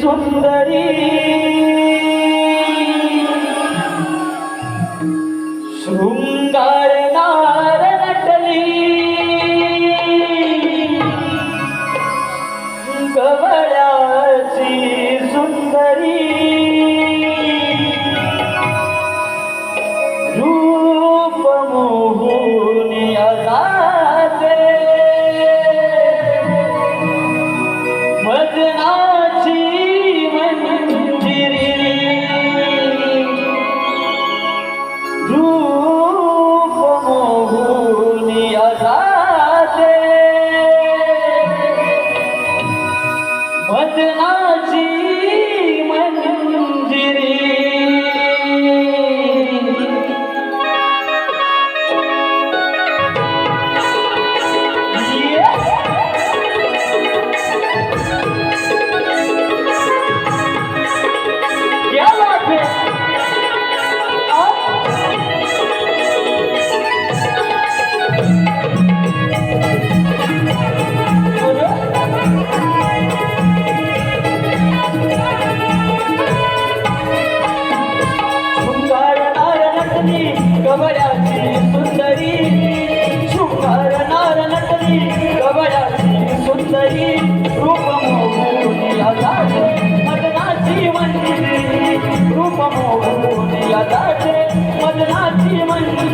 सुंदरी। কর্ম कवड्याची सुंदरी. शुंकर नार नटली कवड्याची सुंदरी. रूप मोहूनिया जाते मदनाची मंदिरी रूप मोहूनिया जाते मदनाची मंदिरी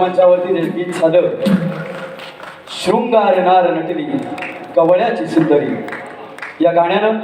मंचावरती जे गीत झालं शृंगारणार नटली कवळ्याची सुंदरी. या गाण्यानं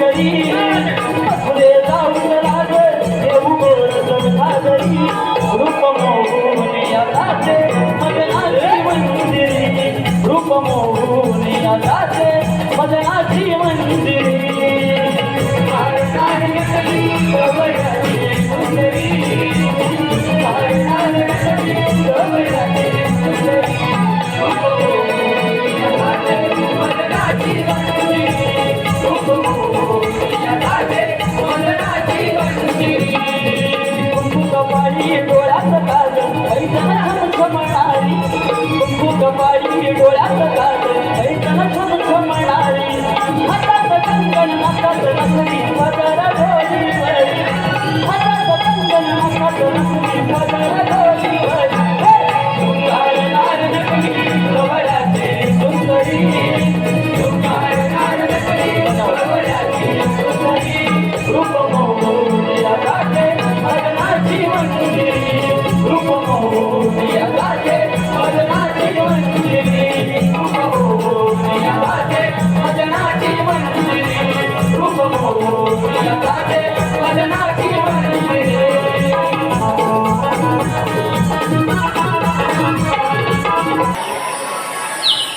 गरी